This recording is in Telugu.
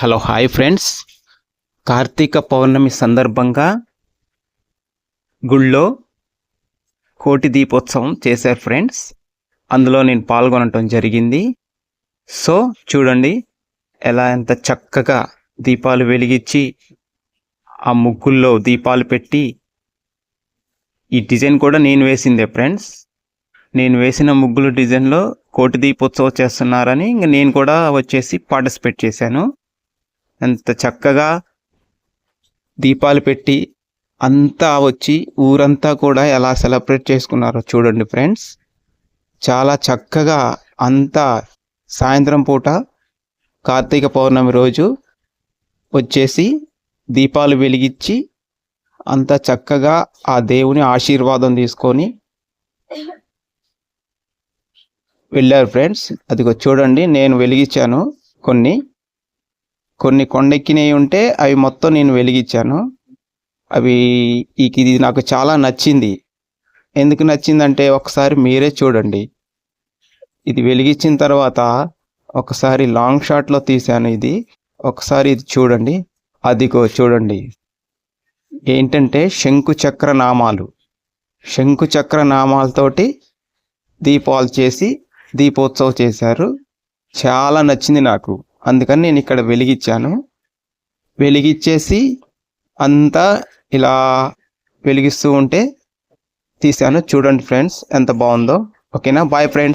Hello hi friends. Karthika Pournami సందర్భంగా గుళ్ళో కోటి దీపోత్సవం చేశారు ఫ్రెండ్స్. అందులో నేను పాల్గొనటం జరిగింది. సో చూడండి ఎలా ఎంత చక్కగా దీపాలు వెలిగించి ఆ ముగ్గుల్లో దీపాలు పెట్టి ఈ డిజైన్ కూడా నేను వేసిందే ఫ్రెండ్స్. నేను వేసిన ముగ్గుల డిజైన్లో కోటి దీపోత్సవం చేస్తున్నారని ఇంక నేను కూడా వచ్చేసి పార్టిసిపేట్ చేశాను. ఎంత చక్కగా దీపాలు పెట్టి అంతా వచ్చి ఊరంతా కూడా ఎలా సెలబ్రేట్ చేసుకున్నారో చూడండి ఫ్రెండ్స్. చాలా చక్కగా అంతా సాయంత్రం పూట కార్తీక పౌర్ణమి రోజు వచ్చేసి దీపాలు వెలిగించి అంత చక్కగా ఆ దేవుని ఆశీర్వాదం తీసుకొని వెళ్ళారు ఫ్రెండ్స్. అదిగో చూడండి నేను వెలిగించాను కొన్ని. కొన్ని కొండెక్కినవి ఉంటే అవి మొత్తం నేను వెలిగించాను. అవి ఇది నాకు చాలా నచ్చింది. ఎందుకు నచ్చిందంటే ఒకసారి మీరే చూడండి. ఇది వెలిగించిన తర్వాత ఒకసారి లాంగ్ షాట్లో తీశాను ఇది. ఒకసారి ఇది చూడండి. అదిగో చూడండి. ఏంటంటే శంకు చక్ర నామాలు. శంకు చక్ర నామాలతోటి దీపాలు చేసి దీపోత్సవం చేశారు. చాలా నచ్చింది నాకు. అందుకని నేను ఇక్కడ వెలిగించాను. వెలిగించేసి అంతా ఇలా వెలిగిస్తూ ఉంటే తీశాను చూడండి ఫ్రెండ్స్ ఎంత బాగుందో. ఓకేనా? Bye friends.